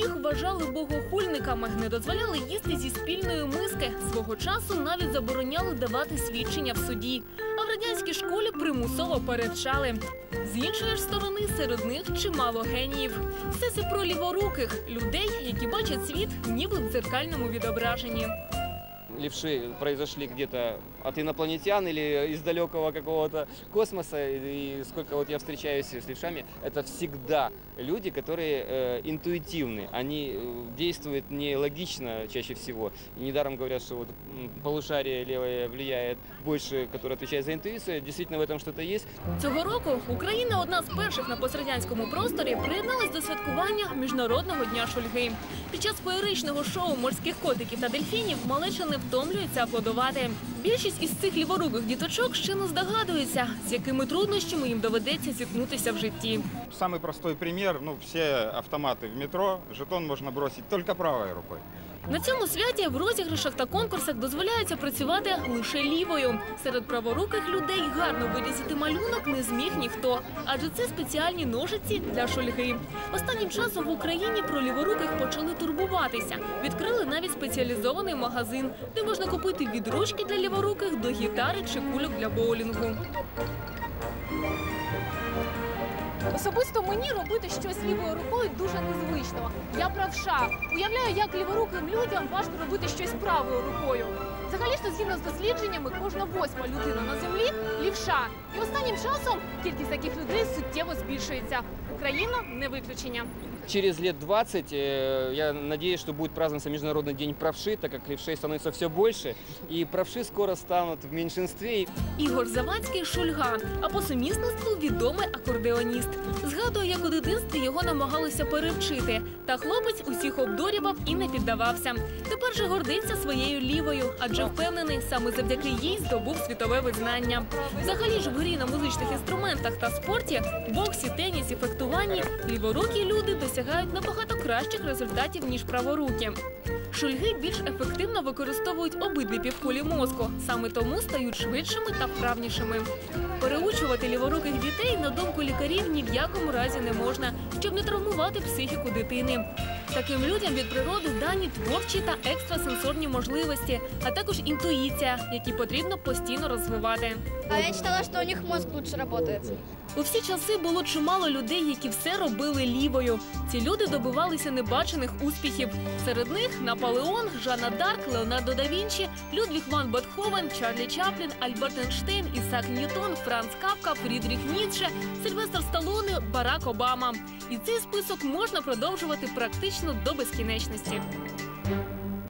Їх вважали богохульниками, не дозволяли їсти зі спільної миски. Свого часу навіть забороняли давати свідчення в суді. А в радянській школі примусово перевчали. З іншої ж сторони, серед них чимало геніїв. Все це про ліворуких людей, які бачать світ ніби в дзеркальному відображенні левши произошли где-то от инопланетян или из далекого какого-то космоса, и сколько вот я встречаюсь с левшами, это всегда люди, которые э, интуитивны, они э, действуют не логично чаще всего. И недаром говорят, что вот м, полушарие левое влияет больше, которое отвечает за интуицию, действительно в этом что-то есть. Цього року Україна одна з перших на пострадянському просторі приєдналась до святкування Міжнародного дня шульги. Під час феєричного шоу морських котиків та дельфінів малеча не втомлюється аплодувати. Більшість із цих ліворуких діточок ще не здогадуються, з якими труднощами їм доведеться зіткнутися в житті. Самый простой примір ну, всі автомати в метро, жетон можна бросити только правою рукой. На цьому святі в розіграшах та конкурсах дозволяється працювати лише лівою. Серед праворуких людей гарно вирізати малюнок не зміг ніхто, адже це спеціальні ножиці для шульги. Останнім часом в Україні про ліворуких почали турбуватися. Відкрили навіть спеціалізований магазин, де можна купити від ручки для ліворуких до гітари чи кульок для боулінгу. Особисто мені робити щось лівою рукою дуже незвично. Я правша. Уявляю, як ліворуким людям важко робити щось правою рукою. Взагалі ж згідно з дослідженнями, кожна восьма людина на землі лівша. І останнім часом кількість таких людей суттєво збільшується. Україна не виключення. Через лет 20 э, я надеюсь, что будет праздноваться Международный день правши, так как левшей становится все больше, и правши скоро станут в меньшинстве. Ігор Завадський шульга, а по сумісництву відомий акордеоніст. Згадує, як у дитинстві його намагалися перевчити. Та хлопець усіх обдурював і не піддавався. Тепер же гордиться своєю лівою, адже впевнений, саме завдяки їй здобув світове визнання. Взагалі ж в грі на музичних інструментах та спорті, боксі, тенісі, фехтуванні ліворукі люди досягають набагато кращих результатів ніж праворукі. Шульги більш ефективно використовують обидві півкулі мозку, саме тому стають швидшими та вправнішими. Переучувати ліворуких дітей, на думку лікарів, ні в якому разі не можна, щоб не травмувати психіку дитини. Таким людям від природи дані творчі та екстрасенсорні можливості, а також інтуїція, які потрібно постійно розвивати. А я читала, что у них мозг лучше работает. У всі часи було чимало людей, які все робили лівою. Ці люди добивалися небачених успіхів. Серед них Наполеон, Жанна Дарк, Леонардо да Вінчі, Людвіг ван Бетховен, Чарлі Чаплін, Альберт Ейнштейн, Ісак Ньютон, Франц Кавка, Фрідріх Ніцше, Сильвестр Сталоне, Барак Обама. І цей список можна продовжувати практично до безкінечності.